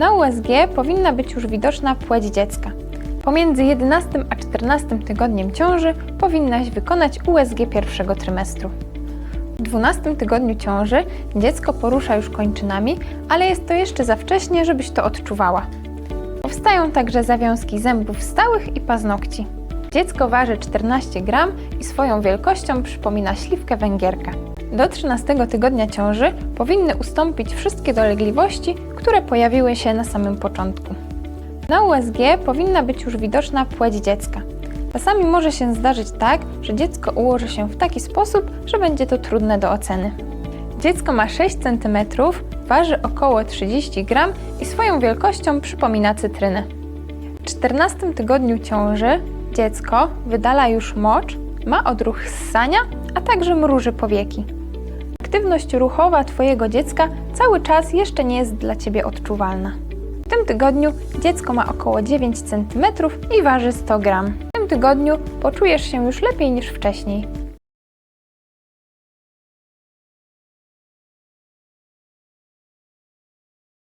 Na USG powinna być już widoczna płeć dziecka. Pomiędzy 11 a 14 tygodniem ciąży powinnaś wykonać USG pierwszego trymestru. W 12 tygodniu ciąży dziecko porusza już kończynami, ale jest to jeszcze za wcześnie, żebyś to odczuwała. Powstają także zawiązki zębów stałych i paznokci. Dziecko waży 14 gram i swoją wielkością przypomina śliwkę węgierka. Do 13 tygodnia ciąży powinny ustąpić wszystkie dolegliwości, które pojawiły się na samym początku. Na USG powinna być już widoczna płeć dziecka. Czasami może się zdarzyć tak, że dziecko ułoży się w taki sposób, że będzie to trudne do oceny. Dziecko ma 6 cm, waży około 30 gram i swoją wielkością przypomina cytrynę. W 14 tygodniu ciąży dziecko wydala już mocz, ma odruch ssania, a także mruży powieki. Aktywność ruchowa Twojego dziecka cały czas jeszcze nie jest dla Ciebie odczuwalna. W tym tygodniu dziecko ma około 9 cm i waży 100 gram. W tym tygodniu poczujesz się już lepiej niż wcześniej.